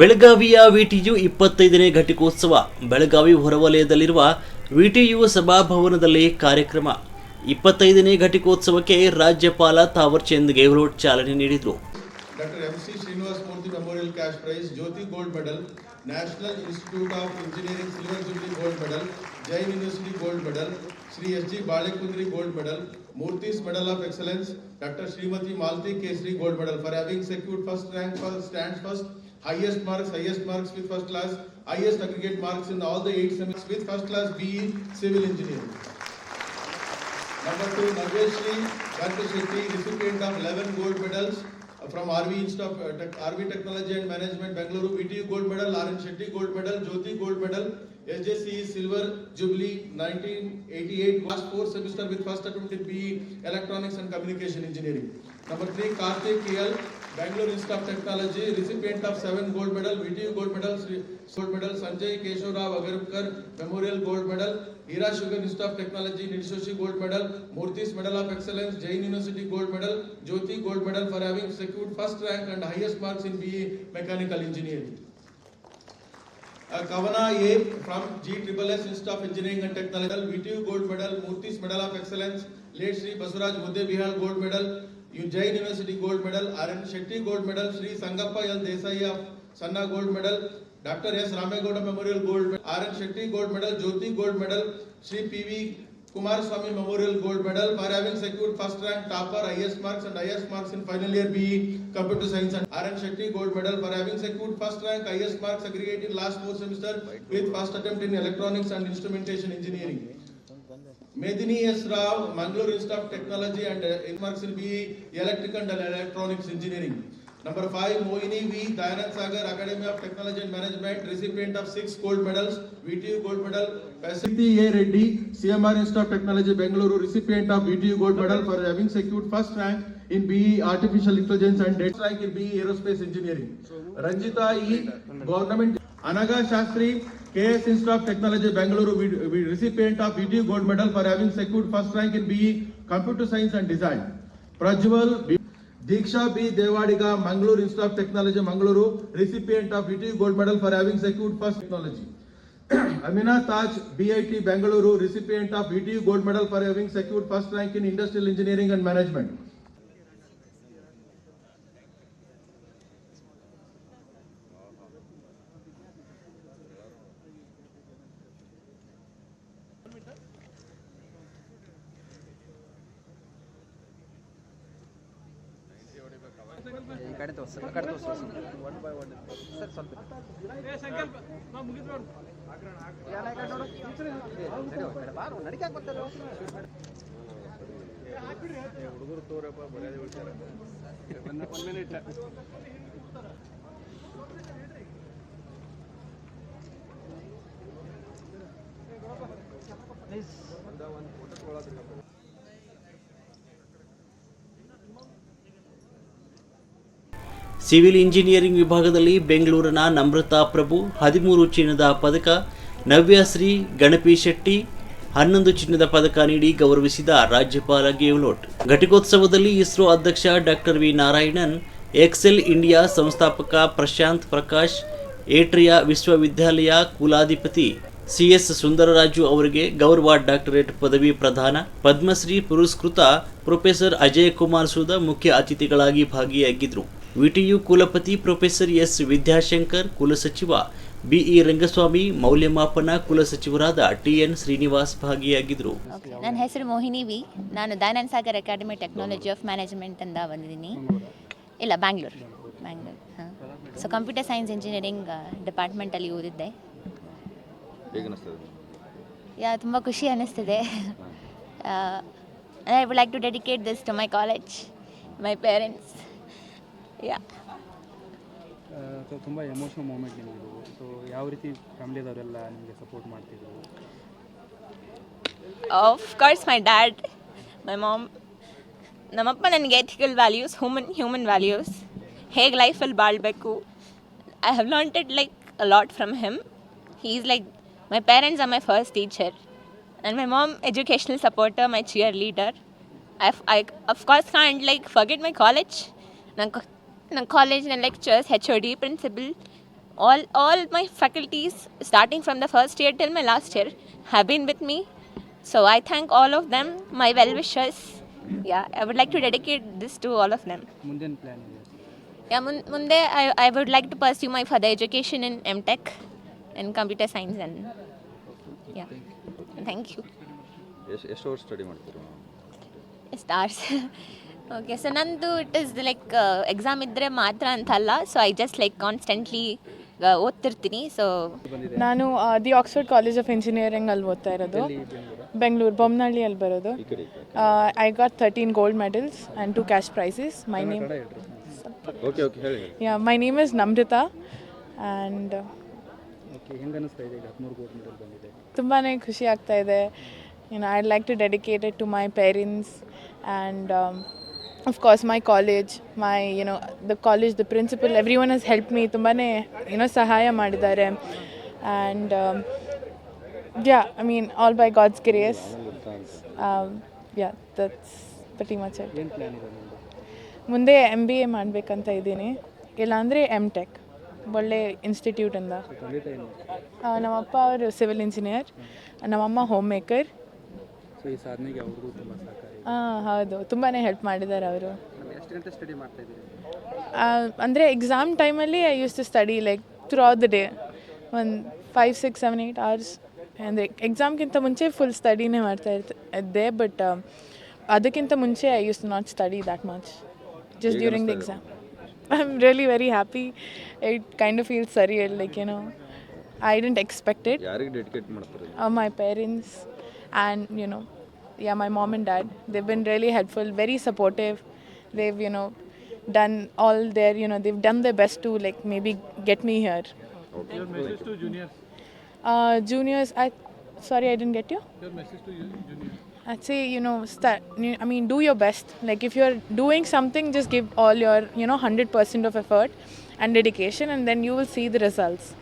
ಬೆಳಗಾವಿಯ ವಿಟಿಯು ಇಪ್ಪತ್ತೈದನೇ ಘಟಿಕೋತ್ಸವ. ಬೆಳಗಾವಿ ಹೊರವಲಯದಲ್ಲಿರುವ ವಿಟಿಯು ಸಭಾಭವನದಲ್ಲಿ ಕಾರ್ಯಕ್ರಮ. ಇಪ್ಪತ್ತೈದನೇ ಘಟಿಕೋತ್ಸವಕ್ಕೆ ರಾಜ್ಯಪಾಲ ತಾವರ್ಚಂದ್ ಗೆಹ್ಲೋಟ್ ಚಾಲನೆ ನೀಡಿದರು. Doctor M C Srinivasa Murthy memorial cash prize Jyothi gold medal national institute of engineering silver jubilee gold medal Jain university gold medal Shri S G Balekundri gold medal Murthy's medal of excellence doctor Shrimati Malti Kesari gold medal for having secured first rank for stand first highest marks, highest marks with first class, highest aggregate marks in all the eight semesters with first class BE Civil Engineering. Number two, Nageshri Ganta Shetty, recipient of 11 gold medals from RV Institute of uh, Tech- RV Technology and Management, Bangalore, VTU gold medal, RN Shetty gold medal, Jyoti gold medal, SJC Silver Jubilee 1988, last four semester with first attempt in BE Electronics and Communication Engineering. Number three, Karthik KL, Bangalore Institute of Technology, recipient of seven gold medal, VTU gold medal, gold medal, Sanjay Keshavrao Agarkar Memorial Gold Medal, Hira Sugar Institute of Technology, Nidshoshi Gold Medal, Murthy's Medal of Excellence, Jain University Gold Medal, Jyoti Gold Medal for having secured first rank and highest marks in BE Mechanical Engineering. Uh, Kavana A from G Triple S Institute of Engineering and Technology, VTU Gold Medal, Murthy's Medal of Excellence, late Sri Basuraj Mudde Bihal Gold Medal, U Jain university gold medal R N Shetty gold medal Shri Sangappa L Desai of ಸಣ್ಣ gold medal doctor S Ramegowda memorial gold R N Shetty gold medal Jyothi gold medal Shri P V Kumaraswamy Memorial Gold Medal for having secured first rank topper highest marks and highest marks in final year BE Computer Science and RN Shetty Gold Medal for having secured first rank highest marks aggregate in last four semester with first attempt in Electronics and Instrumentation Engineering. Medini S. Rao, Mangalore Institute of Technology and uh, marks in BE Electrical and Electronics Engineering. Number five, Moini V. Dayanand Sagar Academy of Technology and Management, recipient of six gold medals, VTU gold medal. Pacifi A. Reddy, CMR Institute of Technology, Bengaluru, recipient of VTU gold medal for having secured first rank in BE Artificial Intelligence and data rank in BE Aerospace Engineering. Ranjita E. Government. Anaga Shastri, KS Institute of Technology, Bengaluru, recipient of VTU gold medal for having secured first rank in BE Computer Science and Design. Prajwal B. Diksha B. Devadiga, Mangalore Institute of Technology, Mangaluru, recipient of VTU gold medal for having secured first technology. Amina Taj, BIT Bengaluru, recipient of VTU gold medal for having secured first rank in industrial engineering and management. ಈ ಕಡೆ ತೋರಿಸಿ ಆ ಕಡೆ ತೋರಿಸಿ one by one sir ಸ್ವಲ್ಪ. ಯಾನ ಈ ನೋಡು. ಏ, ನಡಿ ಹೋಗ್ ಕಡೆ ಬಾರು ನಡಿಕಾಕ್ ಬರ್ತಲ್ಲ ಹುಡುಗರು ತೋರಪ್ಪ ಮರ್ಯಾದೆ ಬಿಡ್ತಾರೆ ಒನ್ ಮಿನಿಟ್ ಪ್ಲೀಸ್ ಒಂದ ಒಂದು ಫೋಟೋ ತೊಗೊಳೋದಿಲ್ಲ. ಸಿವಿಲ್ ಇಂಜಿನಿಯರಿಂಗ್ ವಿಭಾಗದಲ್ಲಿ ಬೆಂಗಳೂರಿನ ನಮ್ರತಾ ಪ್ರಭು, ಹದಿಮೂರು ಚಿನ್ನದ ಪದಕ ನವ್ಯಶ್ರೀ ಗಣಪಿ ಶೆಟ್ಟಿ, ಹನ್ನೊಂದು ಚಿನ್ನದ ಪದಕ ನೀಡಿ ಗೌರವಿಸಿದ ರಾಜ್ಯಪಾಲ ಗೆಹ್ಲೋಟ್ ಘಟಿಕೋತ್ಸವದಲ್ಲಿ ಇಸ್ರೋ ಅಧ್ಯಕ್ಷ doctor V Narayanan, Excel India ಸಂಸ್ಥಾಪಕ ಪ್ರಶಾಂತ್ ಪ್ರಕಾಶ್, ಏಟ್ರಿಯಾ ವಿಶ್ವವಿದ್ಯಾಲಯ ಕುಲಾಧಿಪತಿ ಸಿಎಸ್ ಸುಂದರರಾಜು ಅವರಿಗೆ ಗೌರವ ಡಾಕ್ಟರೇಟ್ ಪದವಿ ಪ್ರದಾನ. ಪದ್ಮಶ್ರೀ ಪುರಸ್ಕೃತ ಪ್ರೊಫೆಸರ್ ಅಜಯ್ ಕುಮಾರ್ ಸೂದ ಮುಖ್ಯ ಅತಿಥಿಗಳಾಗಿ ಭಾಗಿಯಾಗಿದ್ದರು ವಿಟಿಯು ಕುಲಪತಿ ಪ್ರೊಫೆಸರ್ ಎಸ್ ವಿದ್ಯಾಶಂಕರ್ ಕುಲಸಚಿವ ಬಿಇ ರಂಗಸ್ವಾಮಿ, ಮೌಲ್ಯಮಾಪನ ಕುಲಸಚಿವರಾದ ಟಿಎನ್ ಶ್ರೀನಿವಾಸ್ ಭಾಗಿಯಾಗಿದ್ದರು. ನನ್ನ ಹೆಸರು ಮೋಹಿನಿ ವಿ. ನಾನು Dayananda Sagar academy technology of management ಅಂತ ಬಂದಿದ್ದೀನಿ. ಇಲ್ಲ, ಬ್ಯಾಂಗ್ಳೂರು. ಬ್ಯಾಂಗ್ಳೂರು, ಹಾಂ. ಸೊ ಕಂಪ್ಯೂಟರ್ ಸೈನ್ಸ್ ಇಂಜಿನಿಯರಿಂಗ್ ಡಿಪಾರ್ಟ್ಮೆಂಟಲ್ಲಿ ಓದಿದ್ದೆ. ಯಾ, ತುಂಬ ಖುಷಿ ಅನ್ನಿಸ್ತಿದೆ. I would like to dedicate this to my college my parents yeah so ತುಂಬ ಎಮೋಷ್ನಲ್ ಮೂಮೆಂಟ್ ನಿಮಗಿದು ಸೊ ಯಾವ ರೀತಿ ಫ್ಯಾಮಿಲಿದವರೆಲ್ಲ ನಿಮಗೆ ಸಪೋರ್ಟ್ ಮಾಡ್ತಿದ್ರು? Of course my dad my mom ನಮ್ಮಪ್ಪ ನನಗೆ ethical values human human values ಹೇಗೆ ಲೈಫಲ್ಲಿ ಬಾಳಬೇಕು. I have learnt like a lot from him he is like my parents are my first teacher and my mom educational supporter my cheerleader I I of course can't like forget my college ನಂಗೆ ನನ್ನ ಕಾಲೇಜ್ನ lecturers H O D principal all all my faculties starting from the first year till my last year have been with me so i thank all of them my well wishers yeah i would like to dedicate this to all of them ಮುಂದಿನ plan ಇದೆ yeah mun- munde I, I would like to pursue my further education in mtech and computer science and yeah thank you ಎಷ್ಟು ಎಷ್ಟು ವರ್ಷ study ಮಾಡ್ತೀರಾ stars okay so ನಂದು it is like exam ಇದ್ದರೆ ಮಾತ್ರ ಅಂತಲ್ಲ so I just like constantly ಓದ್ತಿರ್ತೀನಿ so ನಾನು the Oxford college of engineering ಅಲ್ಲಿ ಓದ್ತಾ ಇರೋದು. ಬೆಂಗಳೂರು? ಬೊಮ್ಮನಹಳ್ಳಿಯಲ್ಲಿ ಬರೋದು. I got thirteen gold medals and two cash prizes my name yeah my name is Namrata and ತುಂಬಾ ಖುಷಿ ಆಗ್ತಾ ಇದೆ. I I'd like to dedicated to my parents and of course my college my you know the college the principal everyone has help me ತುಂಬಾ ಏನೋ ಸಹಾಯ ಮಾಡಿದ್ದಾರೆ. And yeah I mean all by God's grace yeah that's ಪ್ರತಿ much ಮುಂದೆ M B A ಮಾಡಬೇಕಂತ ಇದ್ದೀನಿ. ಇಲ್ಲಾಂದರೆ M tech ಒಳ್ಳೆ ಇನ್ಸ್ಟಿಟ್ಯೂಟಿಂದ ನಮ್ಮಪ್ಪ ಅವರು ಸಿವಿಲ್ ಇಂಜಿನಿಯರ್ ನಮ್ಮಮ್ಮ ಹೋಮ್ ಮೇಕರ್ ಸೊ ಈ ಸಾಧನೆಗೆ ಅವ್ರಿಗೂ ತುಂಬ ಸಹಕಾರಿ. ಹಾಂ ಹೌದು. ತುಂಬಾ ಹೆಲ್ಪ್ ಮಾಡಿದ್ದಾರೆ ಅವರು. ಎಷ್ಟು ಗಂಟೆ ಸ್ಟಡಿ ಮಾಡ್ತಾ ಇದ್ದೀರಿ? ಅಂದರೆ ಎಕ್ಸಾಮ್ ಟೈಮಲ್ಲಿ I use to study like throughout the day ಒಂದು five six seven eight hours ಅಂದರೆ ಎಕ್ಸಾಮ್ಗಿಂತ ಮುಂಚೆ ಫುಲ್ ಸ್ಟಡಿನೇ ಮಾಡ್ತಾ ಇರ್ತ ಇದ್ದೆ ಬಟ್ ಅದಕ್ಕಿಂತ ಮುಂಚೆ I use not study that much just during the exam I am really very happy it kind of feel ಸರಿ ಲೈಕ್ ಏನೋ I didn't expect it parents dedicate ಮಾಡ್ತಾರೆ my parents and you know yeah my mom and dad they've been really helpful very supportive. They've you know done all their you know they've done their best to like maybe get me here. Your message to juniors? Uh, juniors i sorry i didn't get you. Your message to juniors. I'd say you know start i mean do your best. Like if you're doing something just give all your you know 100% of effort and dedication and then you will see the results